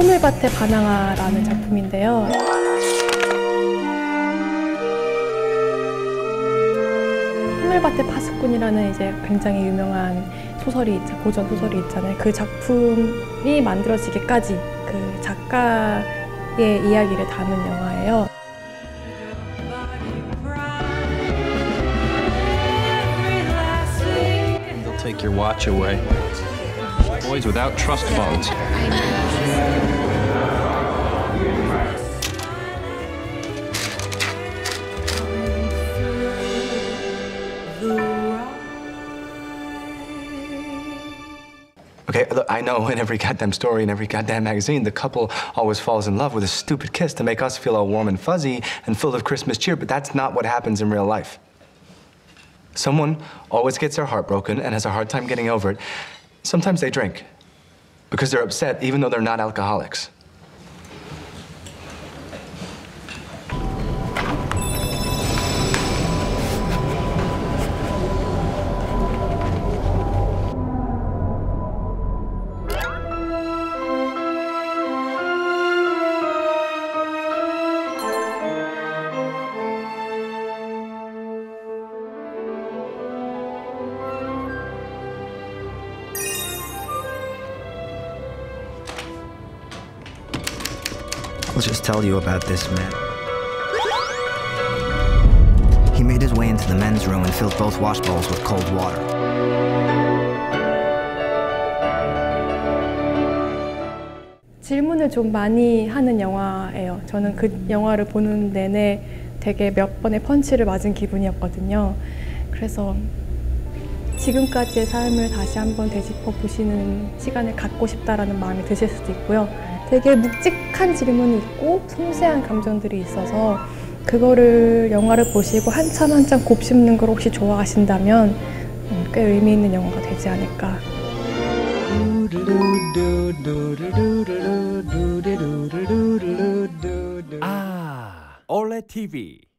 호밀밭의 바나나라는 작품인데요. 호밀밭의 파수꾼이라는 이제 굉장히 유명한 소설이 있죠. 고전 소설이 있잖아요. 그 작품이 만들어지기까지 그 작가의 이야기를 담은 영화예요. Your watch away. Boys without trust funds. Okay, look, I know in every goddamn story, in every goddamn magazine, the couple always falls in love with a stupid kiss to make us feel all warm and fuzzy and full of Christmas cheer, but that's not what happens in real life. Someone always gets their heart broken and has a hard time getting over it. Sometimes they drink because they're upset, even though they're not alcoholics. I'll just tell you about this man. He made his way into the men's room and filled both wash bowls with cold water. 질문을 좀 많이 하는 영화예요. 저는 그 영화를 보는 내내 되게 몇 번의 펀치를 맞은 기분이었거든요. 그래서 지금까지의 삶을 다시 한번 되짚어 보시는 시간을 갖고 싶다라는 마음이 드실 수도 있고요. 되게 묵직한 질문이 있고 섬세한 감정들이 있어서 그거를 영화를 보시고 한참 한참 곱씹는 걸 혹시 좋아하신다면 음, 꽤 의미 있는 영화가 되지 않을까 아, 올레 TV.